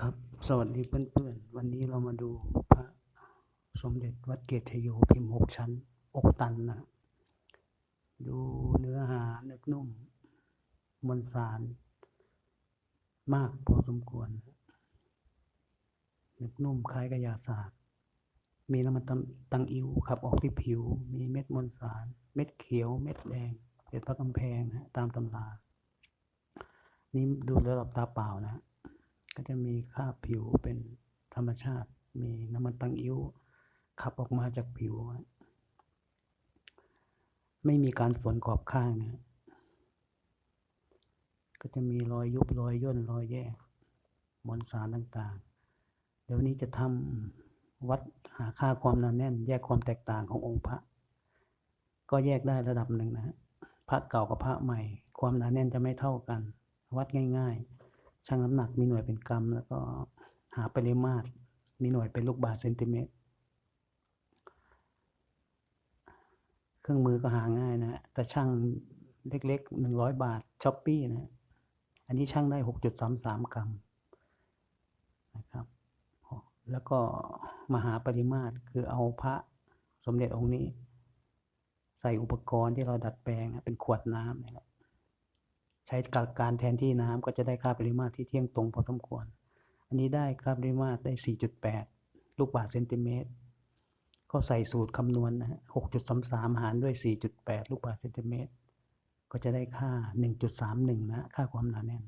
ครับสวัสดีเพื่อนๆ วันนี้เรามาดูพระสมเด็จวัดเกตชโยพิมพ์หกชั้น อกตันนะดูเนื้อหาเนึกนุ่ม มวลสาร มากพอสมควรเนึกนุ่มคล้ายกับยาศาสตร์ มีน้ำมันตังตังอิวขับออกที่ผิว มีเม็ดมวลสาร เม็ดเขียว เม็ดแดงเป็นพระกำแพงนะตามตำรา นี่ดูแลระดับตาเปล่านะฮะ ก็จะมีคราบผิวเป็นธรรมชาติ มีน้ำมันตังอิ้วขับออกมาจากผิว ไม่มีการฝนขอบข้างนะก็จะมีรอยยุบรอยย่นรอยแยกมวลสารต่างๆ เดี๋ยวนี้จะทำวัดหาค่าความหนาแน่น แยกความแตกต่างขององค์พระ ก็แยกได้ระดับหนึ่งนะฮะพระเก่ากับพระใหม่ ความหนาแน่นจะไม่เท่ากัน วัดง่าย ๆ ชั่งน้ำหนักมีหน่วยเป็นกรัม แล้วก็หาปริมาตร มีหน่วยเป็นลูกบาศก์เซนติเมตร เครื่องมือก็หาง่ายนะฮะแต่ช่างเล็กๆหนึ่งร้อยบาทช้อปปี้นะอันนี้ช่างได้หกจุดสามสามกรัมนะครับแล้วก็มาหาปริมาตรคือเอาพระสมเด็จองค์นี้ ใส่อุปกรณ์ที่เราดัดแปลงเป็นขวดน้ำนี่แหละ ใช้กับการแทนที่น้ำก็จะได้ค่าปริมาตรที่เที่ยงตรงพอสมควร อันนี้ได้ค่าปริมาตรได้ 4.8 ลูกบาศก์เซนติเมตร ก็ใส่สูตรคำนวณนะฮะ6.33หารด้วย 4.8 ลูกบาศก์เซนติเมตร ก็จะได้ค่า 1.31 นะ ค่าความหนาแน่น